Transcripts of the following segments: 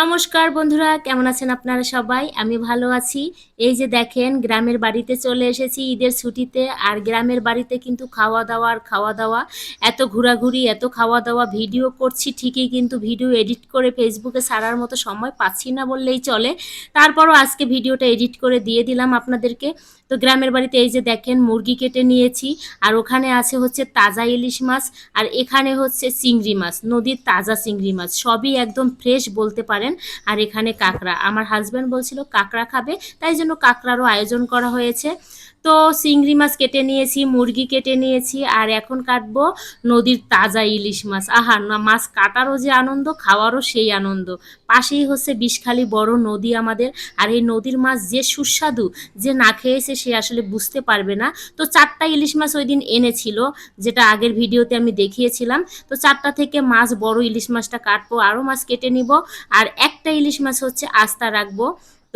নমস্কার বন্ধুরা, কেমন আছেন আপনারা সবাই? আমি ভালো আছি। এই যে দেখেন, গ্রামের বাড়িতে চলে এসেছি ঈদের ছুটিতে, আর গ্রামের বাড়িতে কিন্তু খাওয়া দাওয়া আর খাওয়া দাওয়া, এত ঘোরাঘুরি, এত খাওয়া দাওয়া, ভিডিও করছি, ঠিকই কিন্তু ভিডিও এডিট করে ফেসবুকে সারার মতো সময় পাচ্ছি না বললেই চলে। তারপরও আজকে ভিডিওটা এডিট করে দিয়ে দিলাম আপনাদেরকে। তো গ্রামের বাড়িতে এই যে দেখেন, মুরগি কেটে নিয়েছি, আর ওখানে আছে হচ্ছে তাজা ইলিশ মাছ, আর এখানে হচ্ছে চিংড়ি মাছ, নদীর তাজা চিংড়ি মাছ, সবই একদম ফ্রেশ বলতে পারেন আর এখানে কাঁকড়া। আমার হাজব্যান্ড বলছিল, কাঁকড়া খাবে? তাই জন্য কাঁকড়ারও আয়োজন করা হয়েছে। তো চিংড়ি মাছ কেটে নিয়েছি, মুরগি কেটে নিয়েছি, আর এখন কাটবো নদীর তাজা ইলিশ মাছ। আহা, না, মাছ কাটারও যে আনন্দ, খাওয়ারও সেই আনন্দ। পাশেই হচ্ছে বিষখালি বড় নদী আমাদের, আর এই নদীর মাছ যে সুস্বাদু, যে না খেয়েছে সে আসলে বুঝতে পারবে না। তো চারটা ইলিশ মাছ ওই দিন এনেছিল, যেটা আগের ভিডিওতে আমি দেখিয়েছিলাম। তো চারটা থেকে মাছ, বড় ইলিশ মাছটা কাটবো, আরও মাছ কেটে নিব, আর একটা ইলিশ মাছ হচ্ছে আস্তা রাখব।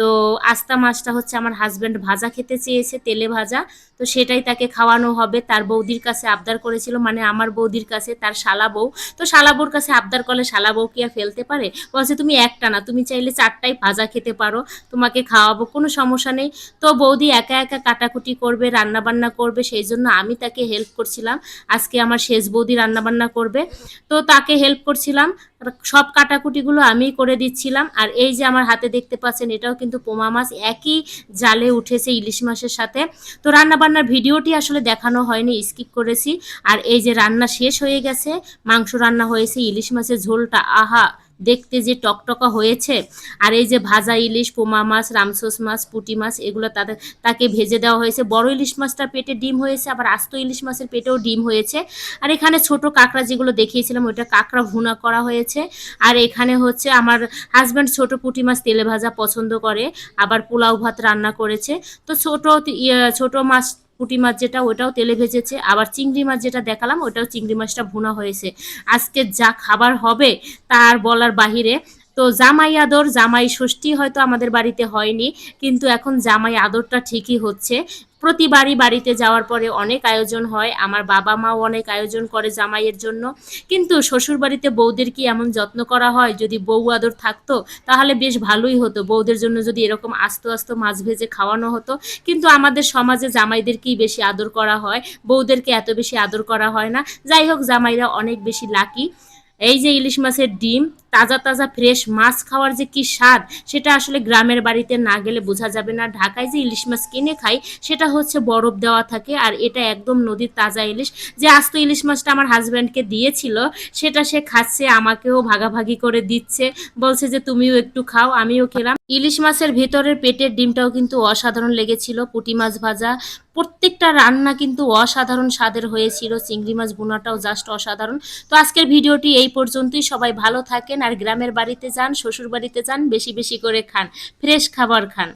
তো আস্তা মাছটা হচ্ছে আমার হাজব্যান্ড ভাজা খেতে চেয়েছে, তেলে ভাজা। তো সেটাই তাকে খাওয়ানো হবে। তার বৌদির কাছে আবদার করেছিল মানে আমার বৌদির কাছে, তার শালা বউ। তো শালা বউর কাছে আবদার করলে শালা বউ কি আর ফেলতে পারে? বলছে, তুমি একটা না, তুমি চাইলে চারটাই ভাজা খেতে পারো। তোমাকে খাওয়াবো, কোনো সমস্যা নেই। তো বৌদি একা একা কাটাকুটি করবে রান্না বান্না করবে, সেই জন্য আমি তাকে হেল্প করছিলাম। আজকে আমার শেষ বৌদি রান্না বান্না করবে। তো তাকে হেল্প করছিলাম। সব কাটাকুটিগুলো আমি করে দিচ্ছিলাম। আর এই যে আমার হাতে দেখতে পাচ্ছেন, এটাও কিন্তু পোমা মাছ, একই জালে উঠেছে ইলিশ মাছের সাথে। তো রান্নাবান্নার ভিডিওটি আসলে দেখানো হয়নি, স্কিপ করেছি। আর এই যে রান্না শেষ হয়ে গেছে, মাংস রান্না হয়েছে, ইলিশ মাছের ঝোলটা, আহা! দেখতে যে টকটকা হয়েছে আর এই যে ভাজা ইলিশ পোমা মাছ রামসোস মাছ পুটি মাছ এগুলো তাদের তাকে ভেজে দেওয়া হয়েছে। বড় ইলিশ মাছটার পেটে ডিম হয়েছে আবার আস্ত ইলিশ মাছের পেটেও ডিম হয়েছে। আর এখানে ছোট কাঁকড়া যেগুলো দেখিয়েছিলাম ওইটা কাঁকড়া ভুনা করা হয়েছে। আর এখানে হচ্ছে আমার হাজব্যান্ড ছোট পুটি মাছ তেলে ভাজা পছন্দ করে আবার পোলাও ভাত রান্না করেছে। তো ছোট ইয়ে, ছোট মাছ পুঁটি মাছ যেটা ওটাও তেলে ভেজেছে। আবার চিংড়ি মাছ যেটা দেখালাম ওটাও চিংড়ি মাছটা ভুনা হয়েছে। আজকে যা খাবার হবে, তার বলার বাহিরে তো জামাই আদর, জামাই ষষ্ঠী হয়তো আমাদের বাড়িতে হয়নি, কিন্তু এখন জামাই আদরটা ঠিকই হচ্ছে। প্রতিবারই বাড়িতে যাওয়ার পরে অনেক আয়োজন হয়, আমার বাবা মাও অনেক আয়োজন করে জামাইয়ের জন্য। কিন্তু শ্বশুর বাড়িতে বউদের কি এমন যত্ন করা হয়? যদি বউ আদর থাকতো, তাহলে বেশ ভালোই হতো। বউদের জন্য যদি এরকম আস্ত আস্ত মাছ ভেজে খাওয়ানো হতো, কিন্তু আমাদের সমাজে জামাইদেরকেই বেশি আদর করা হয়। বউদেরকে এত বেশি আদর করা হয় না। যাই হোক, জামাইরা অনেক বেশি লাকি। এই যে ইলিশ মাছের ডিম তাজা তাজা ফ্রেশ মাছ খাওয়ার যে কি স্বাদ, সেটা আসলে গ্রামের বাড়িতে না গেলে বোঝা যাবে না। ঢাকায় যে ইলিশ মাছ কিনে খাই, সেটা হচ্ছে বরফ দেওয়া থাকে আর এটা একদম নদীর তাজা ইলিশ। যে আস্ত ইলিশ মাছটা আমার হাজব্যান্ডকে দিয়েছিল, সেটা সে খাচ্ছে, আমাকেও ভাগাভাগি করে দিচ্ছে। বলছে যে, তুমিও একটু খাও, আমিও খেলাম। ইলিশ মাছের ভেতরের পেটের ডিমটাও কিন্তু অসাধারণ লেগেছিল। পুটি মাছ ভাজা, প্রত্যেকটা রান্না কিন্তু অসাধারণ স্বাদের হয়েছিল। চিংড়ি মাছ বোনাটাও জাস্ট অসাধারণ। তো আজকের ভিডিওটি এই পর্যন্তই। সবাই ভালো থাকেন আর গ্রামের বাড়িতে যান শ্বশুর বাড়িতে যান, বেশি বেশি করে খান। ফ্রেশ খাবার খান।